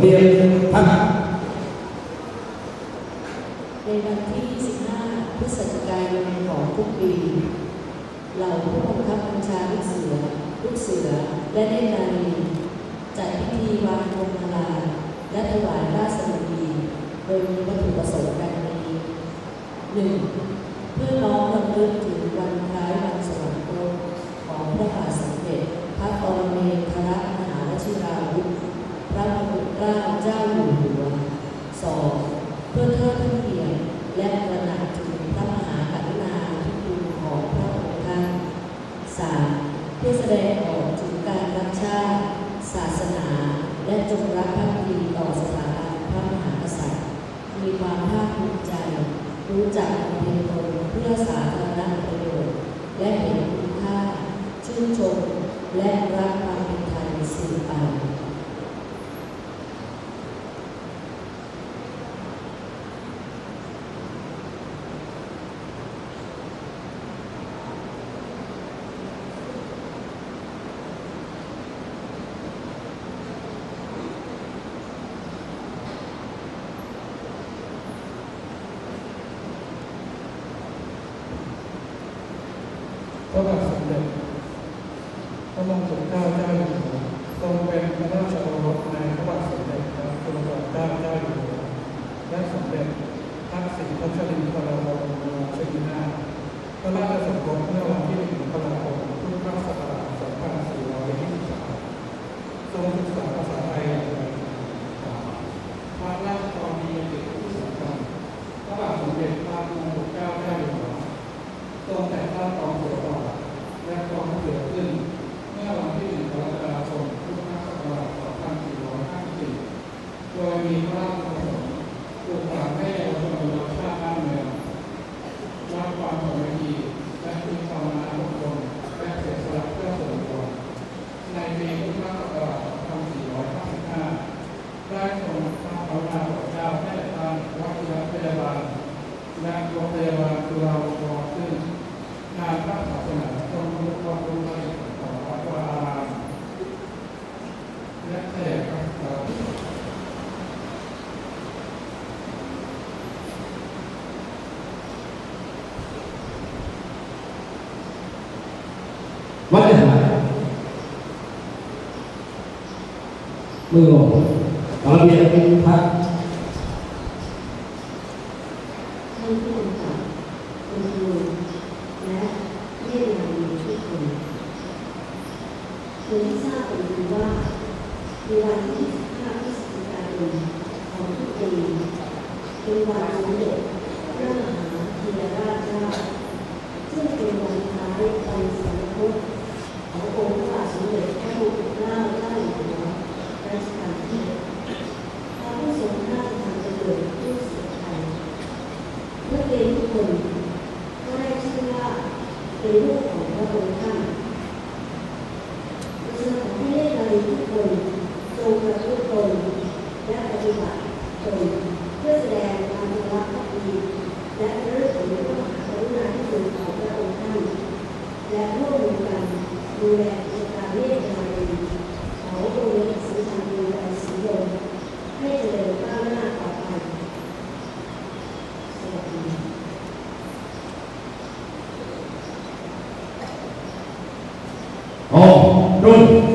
เรียนท่านในวันที่25พฤศจิกายนของทุกปีเหล่าผู้บังคับบัญชาลูกเสือ ลูกเสือ และเนตรนารีจัดพิธีวางพวงมาลา และถวายราชบุรีโดยมีวัตถุประสงค์ดังนี้หนึ่งเพื่อน้อมรำลึกถึงวันคล้ายวันสวรรคตของพระบาทสมเด็จ พระปรเมนทรมหาวชิราวุธพระมงกุฎเกล้าเจ้าอยู่หัวสองเพื่อเทิดพระเกียรติและตระหนักถึงพระมหากรุณาธิคุณของพระองค์ท่านสามเพื่อแสดงออกถึงการรักชาติ ศาสนา และจงรักภักดีต่อสถาบันพระมหากษัตริย์ มีความภาคภูมิใจ รู้จักเพ็ญตนเพื่อสาธารณประโยชน์ และเห็นคุณค่าชื่นชม และรักความเป็นไทยสืบไปพระบาทสมเด็จพ ระองกุฎเกล้าเจ้าอยู่หัวทรงเป็นพระราชโอรสในพระบาทสมเด็จพระจุลจอมเกล้าเจ้าอยู่หัวและสมเด็จพระสิริพัชรินทรวงศ์ชนีนาถพระราชสมภพเมื่อวันที่หนึ่งมกราคมพุทธศักราช2423ทรงศึกษาภาษาไทยอย่างไรพระราชกรณียกิจที่สำคัญพระบาทสมเด็จพระมงกุฎเกล้าเจ้าอยู่หัว ทรงแต่งตั้งกองเสือก่อนและกองเสือขึ้น เมื่อวันที่1กรกฎาคมพุทธศักราช2454โดยมีพระราชประสงค์ปลูกฝังให้เยาวชนรักชาติบ้านเมืองรักความสามัคคีและมีความนาอดทนและเสียสละเพื่อส่วนรวมในปีพุทธศักราช2455ได้ทรงพระกรุณาโปรดเกล้าให้ทางวัชิรพยาบาล และโรงพยาบาลจุฬาลงกรณ์ซึ่งงานพระศาสนาทรงรู้ความรู้ในของวัดวาอารามและแขกพระสาธุวัดเลยครับมือหลงขอเรียนท่าน ท่านผู้กำกับคุณครูและเรียนงานดีทุกคน คุณที่ทราบกันดีว่าในวันที่25พฤศจิกายนของทุกปีเป็นวันสมเด็จพระมหาธีรราชเจ้าซึ่งเป็นวันคล้ายวันสมรสขององค์พระบาทสมเด็จพระมงกุฎเกล้าเจ้าอยู่หัวรัชกาลที่เจ็ดพระผู้ทรงพราชทานประโยชน์ผู้เสียไทยนักเรียนทุกคนก็ได้ชื่อว่าเป็นลูกของพระองค์ท่านเพราะฉะนั้นขอให้เล่นนารีทุกคนจงประพฤติตนและป ฏิบัติตนเพื่อแสดงความรักภักดีและเระลึกถึงพระมหากรุณาธิคุณของพระองค์ท่านและร่วมมือกันดูแลกิจการเล่นนารีของโรงเรียนศรีชันดูแลศรีลมให้เจริญก้าวหน้าต่อไปสวัสดีโอ้รุ่น